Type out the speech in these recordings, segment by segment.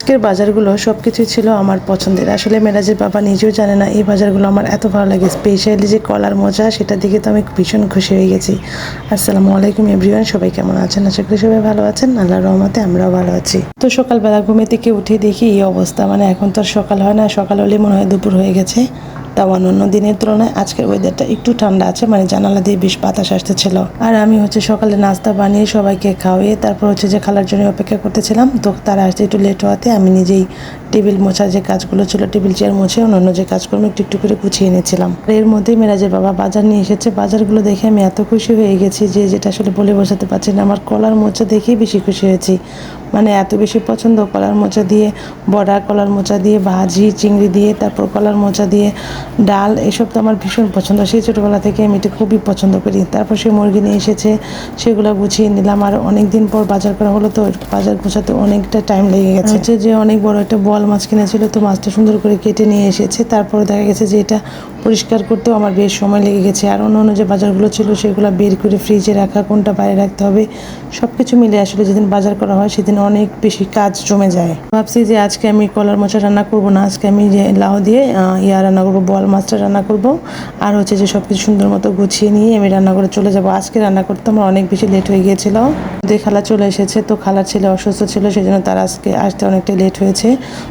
আজকের বাজারগুলো সব কিছুই ছিল আমার পছন্দের। আসলে মেরাজের বাবা নিজেও জানে না, এই বাজারগুলো আমার এত ভালো লাগে। স্পেশালি যে কলার মজা সেটা দেখে তো আমি ভীষণ খুশি হয়ে গেছি। আসসালামু আলাইকুম এভরিওয়ান সবাই কেমন আছেন? আশা করি সবাই ভালো আছেন। আল্লাহ রহমতে আমরাও ভালো আছি। তো সকালবেলা ঘুমে থেকে উঠে দেখি এই অবস্থা। মানে এখন তো সকাল হয় না, সকাল হলে মনে হয় দুপুর হয়ে গেছে। তাও অন্য দিনের তুলনায় আজকের ওয়েদারটা একটু ঠান্ডা আছে মানে জানালা দিয়ে বেশ বাতাস আসতেছিল। আর আমি হচ্ছে সকালে নাস্তা বানিয়ে সবাইকে খাওয়িয়ে তারপর হচ্ছে যে খালার জন্য অপেক্ষা করতেছিলাম, তো তারা আসতে একটু লেট হওয়াতে আমি নিজেই টেবিল মোছা যে কাজগুলো ছিল, টেবিল চেয়ার মুছে অন্যান্য যে কাজকর্ম একটু একটু করে গুছিয়ে এনেছিলাম। এর মধ্যেই মেরাজের বাবা বাজার নিয়ে এসেছে। বাজারগুলো দেখে আমি এত খুশি হয়ে গেছি যে, যেটা আসলে বলে বোঝাতে পারছি না। আমার কলার মোচা দেখেই বেশি খুশি হয়েছি। মানে এত বেশি পছন্দ কলার মোচা দিয়ে বড়া কলার মোচা দিয়ে ভাজি চিংড়ি দিয়ে তারপর কলার মোচা দিয়ে ডাল এসব তো আমার ভীষণ পছন্দ। সেই ছোটোবেলা থেকে আমি এটা খুবই পছন্দ করি। তারপর সে মুরগি নিয়ে এসেছে সেগুলো গুছিয়ে নিলাম। আর অনেক দিন পর বাজার করা হলো তো বাজার গোছাতে অনেকটা টাইম লেগে গেছে। হচ্ছে যে অনেক বড় একটা বল মাছ কিনেছিল তো মাছটা সুন্দর করে কেটে নিয়ে এসেছে। তারপরে দেখা গেছে যে এটা পরিষ্কার করতেও আমার বেশ সময় লেগে গেছে। আর অন্য অন্য যে বাজারগুলো ছিল সেগুলো বের করে ফ্রিজে রাখা কোনটা বাইরে রাখতে হবে সব কিছু মিলে আসলে যেদিন বাজার করা হয় সেদিন অনেক বেশি কাজ জমে যায়। ভাবছি যে আজকে আমি কলার মাছ রান্না করব না, আজকে আমি যে লাউ দিয়ে ইয়া রান্না করব, বল মাছটা রান্না করব। আর হচ্ছে যে সব কিছু সুন্দর মতো গুছিয়ে নিয়ে আমি রান্না করে চলে যাব। আজকে রান্না করতে আমার অনেক বেশি লেট হয়ে গিয়েছিল। যে খালা চলে এসেছে। তো খালার ছেলে অসুস্থ ছিল সেই জন্য তার আজকে আসতে অনেকটা লেট হয়েছে।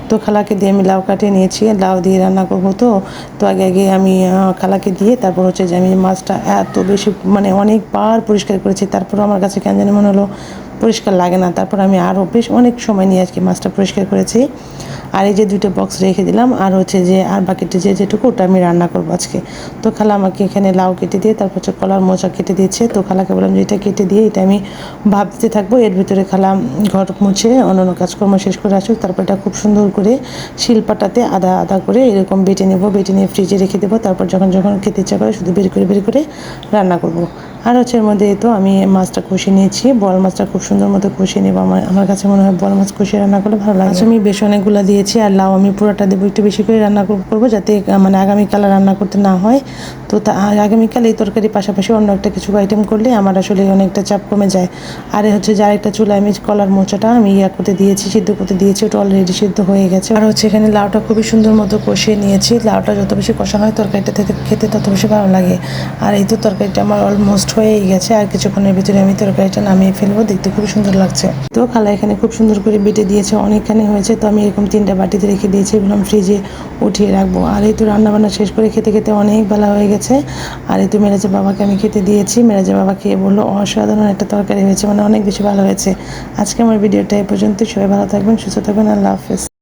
তো খালাকে দিয়ে আমি লাউ কাটিয়ে নিয়েছি, লাউ দিয়ে রান্না করব তো। তো আগে আগে আমি খালাকে দিয়ে তারপর হচ্ছে যে আমি মাছটা এত বেশি মানে অনেকবার পরিষ্কার করেছি তারপর আমার কাছে কেন জানি মনে হলো পরিষ্কার লাগে না। তারপর আমি আরও বেশ অনেক সময় নিয়ে আজকে মাছটা পরিষ্কার করেছি। আর এই যে দুটো বক্স রেখে দিলাম, আর হচ্ছে যে, আর বাকিটা যে যেটুকু, ওটা আমি রান্না করব আজকে। তো খালা আমাকে এখানে লাউ কেটে দিয়ে, তারপর হচ্ছে কলার মোচা কেটে দিয়েছে। তো খালাকে বললাম যে, এটা কেটে দিয়ে, এটা আমি ভাবতে থাকব এর ভিতরে খালা ঘর মুছে অন্যান্য কাজকর্ম শেষ করে আসুক তারপর এটা খুব সুন্দর করে শিলপাটাতে আদা আদা করে এরকম বেটে নেব বেটে নিয়ে ফ্রিজে রেখে দেবো তারপর যখন যখন খেতে ইচ্ছা করে শুধু বের করে বের করে রান্না করব। আর হচ্ছে এর মধ্যে তো আমি মাছটা কষিয়ে নিয়েছি বল মাছটা খুব সুন্দর মতো কষিয়ে নেব আমার আমার কাছে মনে হয় বল মাছ কষিয়ে রান্না করলে ভালো লাগে। আচ্ছা, আমি বেশ অনেকগুলো দিয়েছি আর লাউ আমি পুরোটা দেবো একটু বেশি করে রান্না করব যাতে মানে আগামীকাল রান্না করতে না হয়। তো তা আগামীকাল এই তরকারি পাশাপাশি অন্য একটা কিছু আইটেম করলে আমার আসলে অনেকটা চাপ কমে যায়। আর হচ্ছে যে আরেকটা চুলায় আমি কলার মোচাটা আমি ইয়া করতে দিয়েছি, সিদ্ধ করতে দিয়েছি, ওটা অলরেডি সিদ্ধ হয়ে গেছে। আর হচ্ছে এখানে লাউটা খুবই সুন্দর মতো কষিয়ে নিয়েছি। লাউটা যত বেশি কষানো হয় তরকারিটা থেকে খেতে তত বেশি ভালো লাগে। আর এই তো তরকারিটা আমার অলমোস্ট হয়েই গেছে। আর কিছুক্ষণের ভিতরে আমি তরকারিটা নামিয়ে ফেলব। দেখতে খুব সুন্দর লাগছে। তো খালা এখানে খুব সুন্দর করে বেটে দিয়েছে, অনেকখানি হয়েছে। তো আমি এরকম তিনটা বাটিতে রেখে দিয়েছি, এগুলো ফ্রিজে উঠিয়ে রাখব। আর এই তো রান্না বান্না শেষ করে খেতে খেতে অনেক বেলা হয়ে গেছে। আর এই তো মেরাজের বাবাকে আমি খেতে দিয়েছি। মেরাজের বাবা খেয়ে বলল, অসাধারণ একটা তরকারি হয়েছে মানে অনেক বেশি ভালো হয়েছে। আজকে আমার ভিডিওটা এই পর্যন্ত সবাই ভালো থাকবেন, সুস্থ থাকবেন, আল্লাহ হাফেজ।